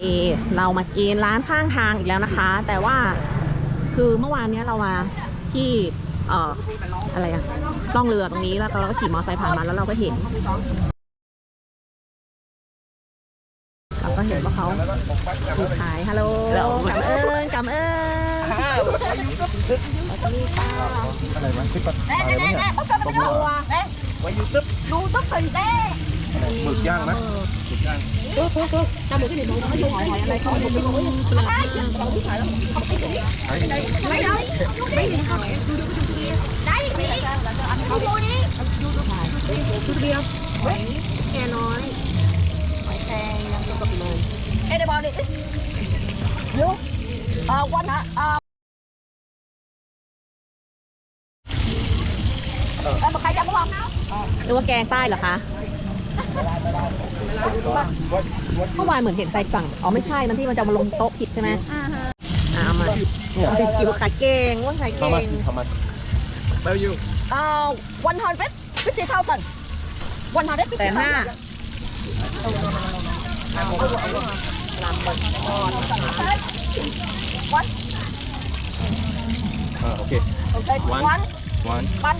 เอเรามากินร้านข้างทางอีกแล้วนะคะ แต่ว่าคือเมื่อวานเนี้ยเรามาที่เอ่ออะไรอะล่องเรือตรงนี้แล้วเราก็ขี่มอเตอร์ไซค์ผ่านมาแล้วเราก็เห็นเราก็เห็นว่าเขามีขายฮัลโหลกำเอิญกำเอิญนี่ค่ะอะไรวะคลิปอะไร Nè, วะ nè, เนี่ย nè, bắt cầm Con cái bò. đầu à. Đây, ไว้ยูทูบ đu tóc hình đe. หมึกย่างไหมหมึกย่าง กูกูกูจำหมูที่หนึ่งเขาอยู่หอยหอยอะไรเขาอยู่ตรงนี้ไอ้ Mày ơi, Đây, đi. Không mua đi. ชุดเดียวแค่น้อย Ê, đây bò đi. Vô. Ờ, quanh hả? Ờ. Ê, một hai trăm đúng không? หรือว่าแกงใต้ เหรอคะเมื่อวานเหมือนเห็นใครสั่ง อ๋อไม่ใช่ มันที่มันจะมาลงโต๊ะผิดใช่ไหมอ่าเอามาเนี่ยเอาไปกิวขายเก่งว่าขายทำเก่มางทำมาเบลยู Ờ, 150,000. 150,000. แต่ห้าอ่าโอเค Okay, One. one. วัน One.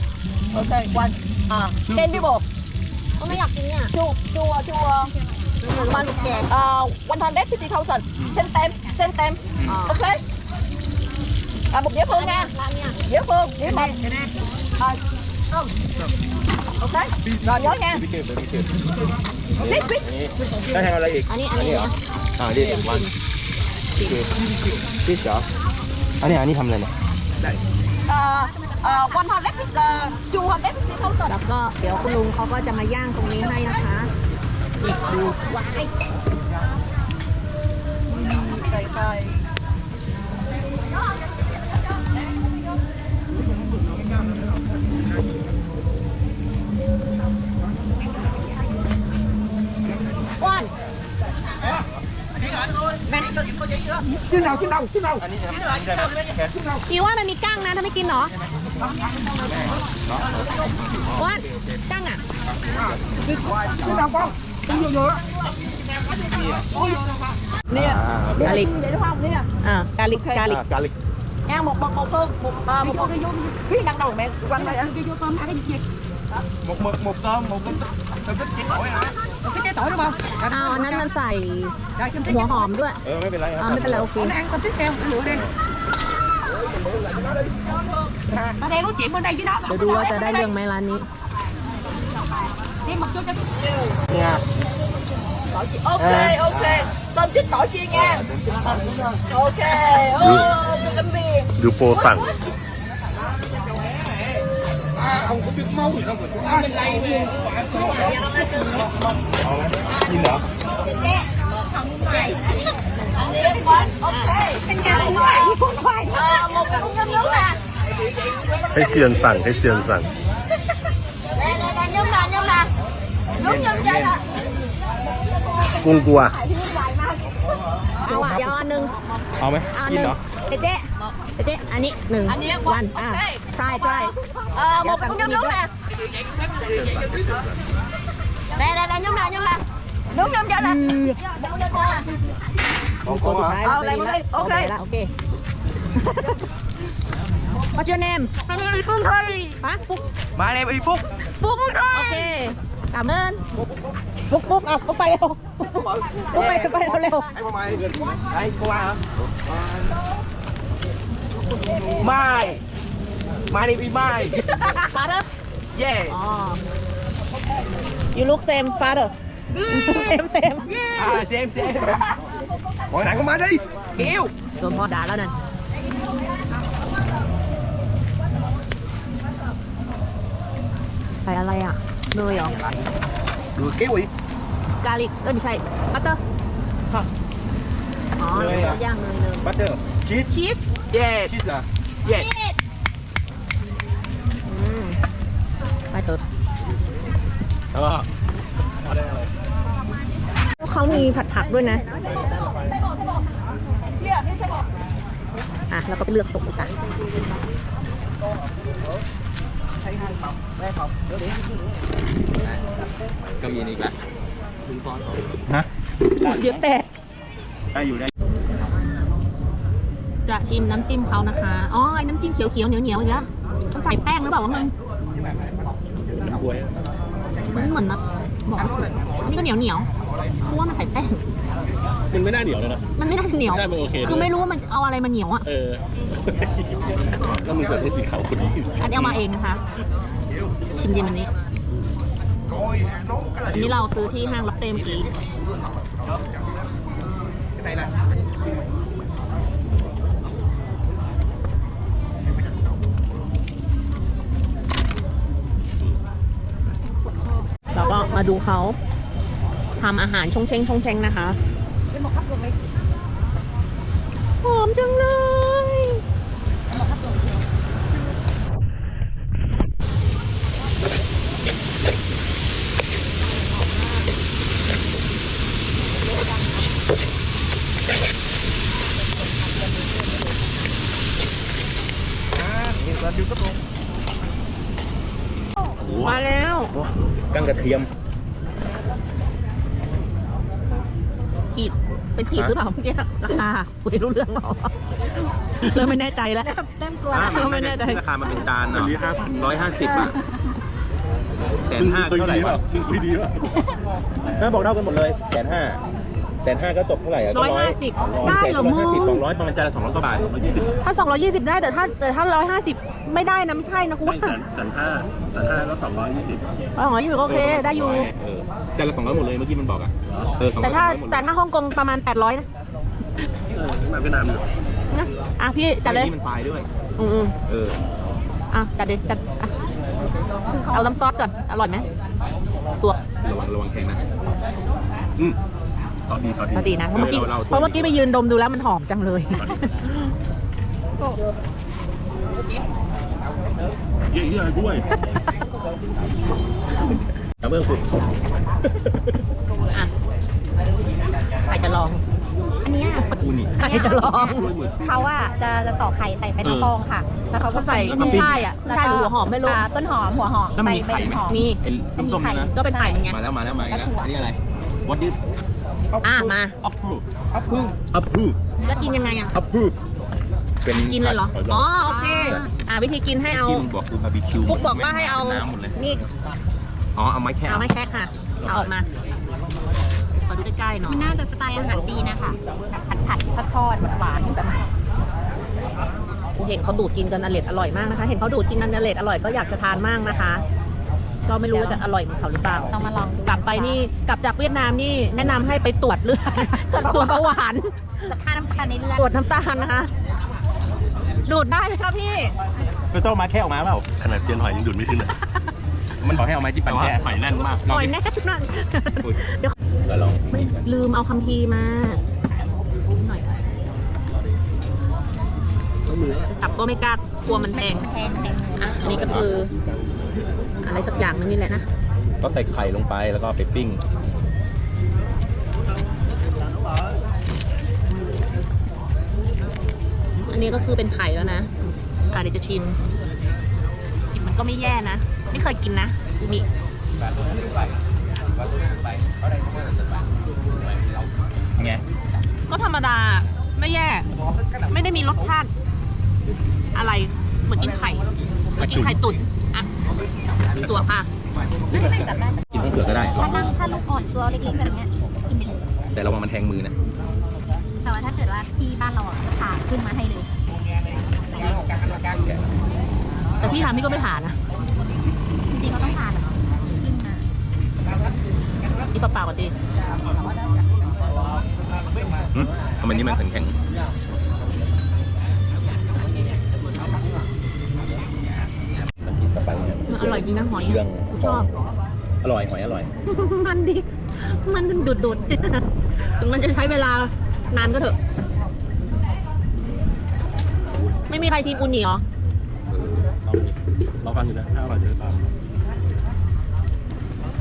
Okay, one. À, ten people. ก็ไม่อยากกินเนี่ย Two, two, uh, two, uh, one, uh, 150,000. Send them, send them. Okay. À, một dĩa phương nha. Dĩa phương, dĩa bọc. À, không. Ok. Rồi nhớ nha. พี่เกดพี่เกด Biết, biết. ได้แทงอะไรอีกอันนี้อันนี้ เหรออ่าดิวันพี่เกดพี่จ๋าอันนี้อันนี้ทำอะไรเนี่ย Uh, uh, 150, uh, 250,000. แล้วก็เดี๋ยวคุณลุงเขาก็จะมาย่างตรงนี้ให้นะคะอีกดูว้าย One. ชิ้นเราชิ้นเราชิ้นเราอันนี้นะอันนี้ได้ไหมแขนอีว่ามันมีกั้งนะถ้าไม่กินเหรอ ว่ากั้งอะชิ้นเราป้องชิ้นเยอะ Nè. กาลิก Vậy đúng không? Nè. อ่ากาลิกกาลิกกาลิก Ăn một một một phương, một uh, một một cái đằng đầu mẹ quanh đây ăn. หมกหมึกหมกต้มหมกต้มต้มต้มจิ้มหอยนะ Cái trái tỏi đúng không? อ้าวอันนั้นมันใส่ Rồi, kim หัวหอมด้วยเออไม่เป็นไรครัอ่าไม่เป็นไรโอเค Ăn tôm tiếp xeo, lựa đi. Nó đang nói chuyện bên đây với nó. เดี๋ ยวดูว่าจะได้เรื่องไหมร้านนี้ Đi một chút cho เนี่ย Ok, ok. Tôm chích tỏi chiên nha. Ok. Ô, cho canh biển. ดูโปรสั่งกินเหรอ Ok. Canh gà con khoai, con khoai. Ờ, một cái con nhum nhum nè. ให้เซียนสั่งให้เซียนสั่ง Nè, nè, nè, nhum nè, nhum nè. Nhum nhum cho nè. กุ้งกัวเอาอะเดี๋ยวอันหนึ่งเอาไหมเอาอันกิหนนึ่งเหรอเจ๊เจ๊เจ๊อันนี้หนึ่งอันนี้วันอะโอเคใช่ใช่ Ờ, một cái con nhum nhum nè. Nè, nè, nè, nhum nè, nhum nè. Nhum nhum cho nè. Nhum cho nè. ของตัวเขาสุดอะท้ายเราเอาอะไรไปมาละเลยโอเคาไปละโอเค What's your name Anh em đi Phương Thi. ฮะฟุกมาเลยไอ้ฟุก Phương โอเค Thi. กลับเมิ นฟุกฟุกเอาฟุกไปเร็วฟุกไปไปเร็วไอ้ประมาณไอ้กวาไม่มาในพี่ไม่ๆ father เย่อ๋อ you look same father same same อ่าเซมเซมโอ้ยไหนก็มาดิหิว โดนพ่อด่าแล้วนั่นใส่อะไรอะเนยเหรอดูกิ้วอีกกาลิกเอ้ยไม่ใช่บัตเตอร์อ๋อเนยเดี๋ยวอะย่างเนยเนยบัตเตอร์ชีสชีสเย่ชีสอะเย่อืมไปเถอะแล้วก็อะไรอะไรเขามีผัดผักด้วยนะอะแล้วก็ไปเลือกตกกั นก็มีอีกแล้วฮะเดี๋ยวแต่ได้อยู่ได้จะชิมน้ำจิ้มเขานะคะ อ๋อไอ้น้ำจิ้มเขียวๆเหนียวๆอีกแล้วต้องใส่แป้งหรือเปล่าวะมึงน้ำบวยมันเหมือนนะ บอกนี่ก็เหนียวเหนียวๆเพราะว่ามันใส่แป้งมันไม่น่าเหนียวเลยนะ มันไม่ได้เหนียว ใช่มันโอเคคือไม่รู้ว่ามันเอาอะไรมาเหนียวอะ เออ แล้วมันเกิดให้สีขาวคนนี้อันนี้เอามาเองนะคะ ชิมจิมอันนี้ อันนี้เราซื้อที่ห้างล็อกเต้เมื่อกี้ มาดูเขาทำอาหารชงเชงชงเชงนะคะหอมจังเลยมาแล้วกั้งกระเทียม ขีด เป็นขีดหรือเปล่าเมื่อกี้ราคาคุยรู้เรื่องเปล่าเริ่มไม่แน่ใจแล้ว เริ่มกลัวอ่าแล้วมันไม่แน่ใจ ราคามันเป็นจานเนาะอันนี้ห้าร้อยห้าสิบอะแสนห้าคุยเท่าไหร่ดีวะป่ะคุยดีป่ะถ้าบอกเท่ากันหมดเลยแสนห้า แสนห้าก็ตกเท่าไหร่อะก็ร้อยห้าสิบได้เหรอมึงห้าสิบสองร้อยประมาณจานละสองร้อยกว่าบาทถ้า 220 ได้แต่ถ้าแต่ถ้า 150 ไม่ได้นะไม่ใช่นะกูไม่ว่าแสนแสนห้าแสนห้าก็สองร้อยยี่สิบสองร้อยยี่สิบโอเคได้อยู่ เออจานละสองร้อยหมดเลยเมื่อกี้มันบอกอะเออสองร้แต่อยถ้าหมดเลยแต่ถ้าฮ่องกงประมาณ 800นะเออนี่มาเวียดนามอยู่นะอะพี่จัดเลยนี่มันปลายด้วย อืมเออ ๆอะจัดเลยจัดอะเอาน้ำซอสก่อน อร่อยไหมสวกระวังระวังแข็งนะ อืม ซอสดีซอสดีปกตินะเพราะเมื่อกี้เออเราเราเพราะเมื่อกี้ไปยืนดมดูแล้วมันหอมจังเลยเยอะๆด้วยน้ำเมืองคุณอะใครจะลอง อันเนี้ยอูนี่ใครจะลองเขาอะจะจะต่อกไข่ใส่ไปในฟองค่ะ แล้วเขาก็ใส่ใส่กุ้ยช่ายอะกุ้ยช่ายหรือหัวหอมไม่รู้อ่าต้นหอมหัวหอมแล้วมันมีใบไข่ไหมหอมมีไอ้ส้มๆนะก็เป็นไข่เป็นไงมาแล้วมาแล้วมาอีกแล้วอันนี้อะไร what is อะมา อัพพูอัพพูอัพพูแล้วกินยังไงอะ อัพพูเป็นกินเลยเหรอ อ๋อ โอเค อ่าวิธีกินให้เอาที่มึงบอกคือบาร์บีคิวฟุกบอกว่าให้เอาน้ำหมดเลยนี่ อ๋อ เอาไม้แค่เอาไม่แคะค่ะ เอาออกมา ขอดูใกล้ๆหน่อย มันน่าจะสไตล์อาหารจีนนะคะแบบผัดผัดทอดทอดๆหวานๆแบบเห็นเขาดูดกินกันอร่อยอร่อยมากนะคะ เห็นเขาดูดกินกันอร่อยอร่อยก็อยากจะทานมากนะคะ ก็ไม่รู้ว่าจะอร่อยเหมือนเขาหรือเปล่า ต้องมาลองดูกลับไปนี่กลับจากเวียดนามนี่แนะนำให้ไปตรวจเลือดตรวจเบาหวาน จะค่าน้ำตาลในเลือดตรวจน้ำตาลนะคะ ดูดได้ไหมคะพี่ ไม่ต้องมาแค่ออกมาเปล่า ขนาดเซียนหอยยังดูดไม่ขึ้นเลยมันขอให้เอาไม้จิ้มแต่ฟันว่าแค่หอยแน่นมากหอยแน่นั่นอุ๊ยเดี๋ยวก็ลองไม่ลืมเอาคัมภีร์มาหน่อยจะจับก็ไม่กล้ากลัวมันแพง แพงแพงอะอันนี้ก็คือ อะไรสักอย่างนึงนี่แหละนะก็ใส่ไข่ลงไปแล้วก็เอาไปปิ้งอันนี้ก็คือเป็นไข่แล้วนะอะเดี๋ยวจะชิมกลินมันก็ไม่แย่นะ ไม่เคยกินนะมีไงก็ธรรมดาไม่แย่ ไม่ได้มีรสชาติอะไร เหมือนกินไข่เหมือนกินไข่ตุ๋นอะ สวกค่ะไม่เป็นไรจับได้กินทั้งเปลือกก็ได้ ถ้าตั้งถ้าลูกอ่อนตัวเล็กๆแบบเนี้ยกินไปเลยแต่ระวังมันแทงมือนะแต่ว่าถ้าเกิดว่าที่บ้านเราอะจะผ่าขึ้นมาให้เลยแต่พี่ทำพี่ก็ไม่ผ่านนะจริงๆเขาต้องผ่าแบบขึ้นมานี่เปล่าๆก่อนดิหึทำไมนี่มันแข็งแข็งๆ อร่อยจริงนะหอยเรื่องชอบ อร่อยหอยอร่อย มันดิ มันดุดดุดๆถึงมันจะใช้เวลานานก็เถอะ ไม่มีใครชิมอุนิเหรอ เราฟังอยู่นะถ้าอร่อยจะตาม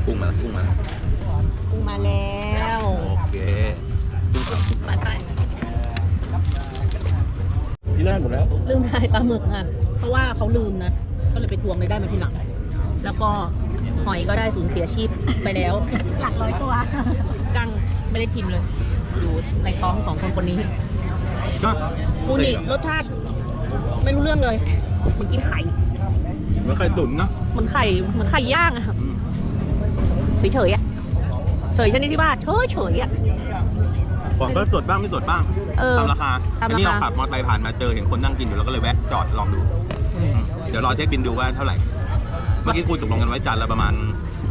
กุ้งมาแล้วกุ้งมาแล้วกุ้งมาแล้วโอเคกุ้งสามกุ้งไปไปที่น่านหมดแล้วลืมถ่ายปลาหมึกค่ะเพราะว่าเขาลืมนะ ก็เลยไปทวงเลยได้มาทีหลัง แล้วก็หอยก็ได้สูญเสียชีพไปแล้ว หลักร้อยตัวกั้งไม่ได้ชิมเลย อยู่ในท้องของคนคนนี้ก็อูนี่รสชาติ ไม่รู้เรื่องเลยเหมันกินไข่เหมือนไข่ตุ๋นเนาะเหมือนไข่เหมือนไข่ย่างอะค่ะอืมเฉยเฉยๆอะเฉยชนิดที่ว่าเฉยเฉยๆอะของก็สดบ้างไม่สดบ้างเออตามราคาตามอัราคานี้เราขับมอเตอร์ไซค์ผ่านมาเจอเห็นคนนั่งกินอยู่เราก็เลยแวะจอดลองดูอืมเดี๋ยวรอเช็คบินดูว่าเท่าไหร่ เมื่อกี้คุยตกลงกันไว้จานละประมาณ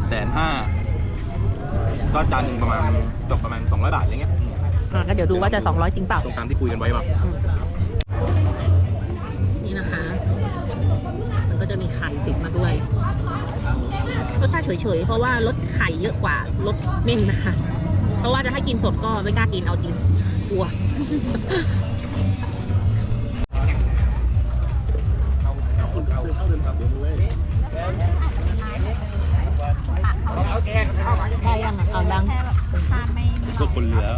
แสนห้าก็จานหนึ่งประมาณตกประมาณสองร้อยบาทอะไรเงี้ยอืมอะก็เดี๋ยวดูว่าจะ 200 จริงเปล่าตรงตามที่คุยกันไว้ป่ะอืมนี่นะคะ มันก็จะมีไข่ติดมาด้วย รสชาติเฉยๆ เพราะว่ารสไข่เยอะกว่ารสเม่นนะคะ เพราะว่าจะให้กินสดก็ไม่กล้ากินเอาจริงกลัว พวกคนเหลือ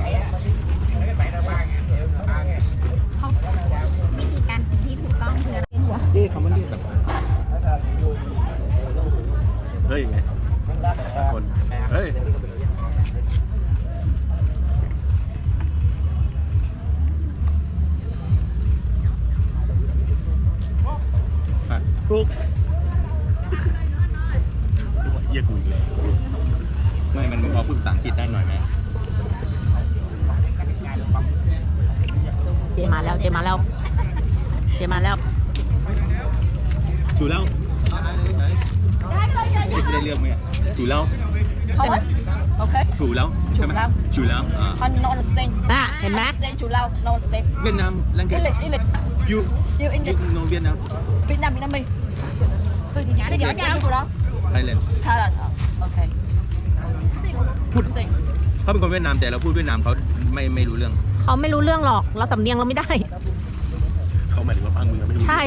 วิธีการกินที่ถูกต้องคืออะไรหัวนี่คำว่านี่แบบเฮ้ยไงคนเฮ้ยอะทุกเฮียกูอีกแล้วไม่ มันพอพูดภาษาอังกฤษได้หน่อยไหม เจ มาแล้วเจมาแล้วเจมาแล้วถูกแล้วไม่ได้เรื่องไหมอะถูกแล้วเขาว่าโอเคถูกแล้วใช่ไหมถูกแล้ว ถูกแล้วอ่าเขา non understand น่ะเห็นไหม understand ถูกแล้ว non understand เวียดนามลังเกต English English ยู you ยู English โนเวียดนาม Việt Nam Việt Nam mình Thôi thì nhá đi nhá nhá đó ไทยแลนด์ Thailand ok พูดเขาเป็นคนเวียดนามแต่เราพูดเวียดนามเขาไม่ไม่รู้เรื่อง เขาไม่รู้เรื่องหรอกเราสำเนียงเราไม่ได้ ช่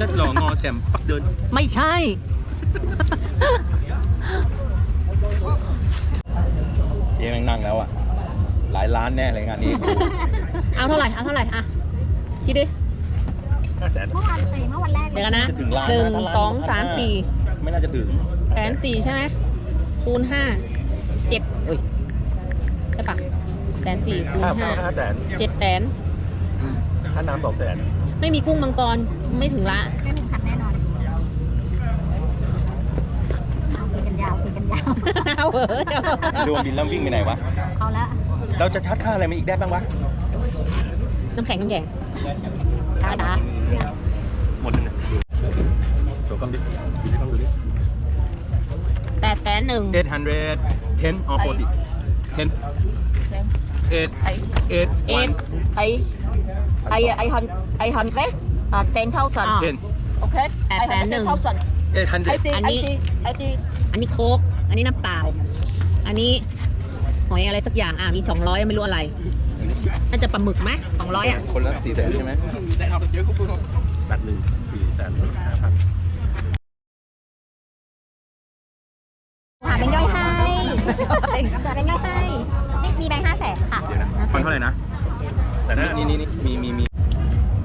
จะหลองอแซมปักเดิน ไม่ใช่ เจ๊แม่งนั่งแล้วอะ หลายล้านแน่เลยงานนี้ เอาเท่าไหร่ เอาเท่าไหร่อะคิดดิห้าแสน เมื่อวันเมื่อวันแรกเดี๋ยวกันนะจะถึงล้านหนึ่งนะถ้าล้านสองสามล้านห้าสี่ ไม่น่าจะถึงแสนสี่ใช่ไหมคูณห้าเจ็ดอุ้ยใช่ปะแสนสี่คูณค่าห้าห้าแสนเจ็ดแสนค่าน้ำสองแสน ไม่มีกุ้งมังกรไม่ถึงละ ไม่ถึงพันแน่นอนคุยกันยาวคุยกันยาว เอาเหอะดวงบินแล้ววิ่งไปไหนวะ เอาละเราจะชัดค่าอะไรมาอีกได้บ้างวะ น้ำแข็งน้ำแข็งตาตาหมดยังไงโชว์กล้องดิดูที่กล้องดูดิแปดแสนหนึ่ง800 10 or 40 10 8ไอ้8เอ็ดไอ้ไอ้ไอ้ฮันไอ้ฮัน เวสอ่า ten thousand อ่า 10โอเคแปดแสนหนึ่ง thousand 800ไอ้ตีอันไอ้นี้ตีไอ้ตีอันนี้โค้กอันนี้น้ำเปล่า อันนี้หอยอะไรสักอย่างอะมีสองร้อยไม่รู้อะไรน่าจะปลาหมึกไหมสองร้อยอะคนละ4แสนใช่ไหมนัดหนึ่งสี่แสนห้าพันหาแบงค์ย่อยให้หาแบงค์ย่อยให้นี่มีแบงค์ห้าแสนค่ะ เดี๋ยวนะฟังเท่าไหร่นะแต่นะนี่นี่นี่มีมีมี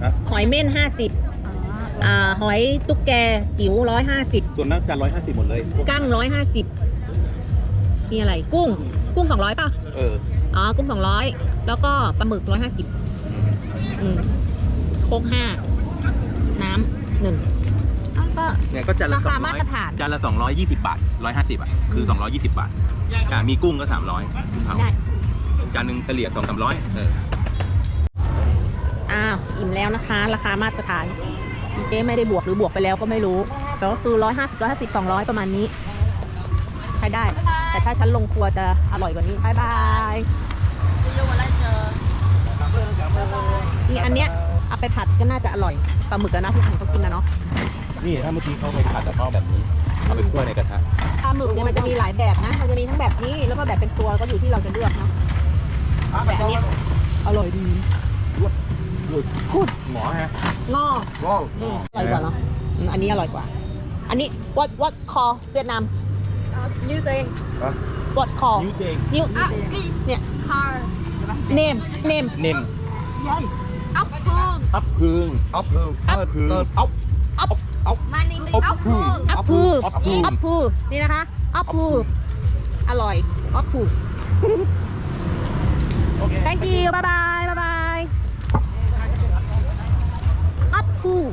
นะหอยเม่นห้าสิบอ่าหอยตุ๊กแกจิ๋วร้อยห้าสิบส่วนนักการร้อยห้าสิบหมดเลยกั้งร้อยห้าสิบมีอะไรกุ้ง กุ้งสองร้อยป่ะ เอออ๋อ กุ้งสองร้อยแล้วก็ปลาหมึกร้อยห้าสิบอืมโคกห้าน้ำหนึ่งอ้าวก็ เนี่ยก็จานละราสอคางร้มาอยตรฐาน จานละสองร้อยยี่สิบบาทร้อยห้าสิบอะคือสองร้อยยี่สิบบาทอะมีกุ้งก็สามร้อยกุ้งเผาได้ จานหนึ่งเฉลี่ยสองสามร้อยเออ อ้าวอิ่มแล้วนะคะ ราคามาตรฐานดีเจไม่ได้บวกหรือบวกไปแล้วก็ไม่รู้แต่ก็คือร้อยห้าสิบร้อยห้าสิบสองร้อยประมาณนี้ใช้ได้ แต่ถ้าฉันลงครัวจะอร่อยกว่านี้บายบายนี่อันเนี้ยเอาไปผัดก็น่าจะอร่อยปลาหมึกก็น่าที่ทำเขากินนะเนาะนี่ถ้าเมื่อกี้เขาไปผัดแต่เขาแบบนี้เอาไปคั่วในกระทะปลาหมึกเนี่ยมันจะมีหลายแบบนะ มันจะมีทั้งแบบนี้แล้วก็แบบเป็นตัวก็อยู่ที่เราจะเลือกเนาะแต่อันเนี้ยอร่อยดี พูดหมอฮะงอว้าวอืมอร่อยกว่าเนาะอืมอันนี้อร่อยกว่า อันนี้ what what call เวียดนาม như tiền what call ยูเจงนิ้วเนี่ย car name name เนม dây ốc phương อัพพึงอัพเพิ่มอัพพึงอัพอัพอัพ mani mi Ốc ốc phương. phương อัพพูอัพพู อัพพูนี่นะคะอัพพูอร่อยอัพพู โอ้ thank you bye bye 呼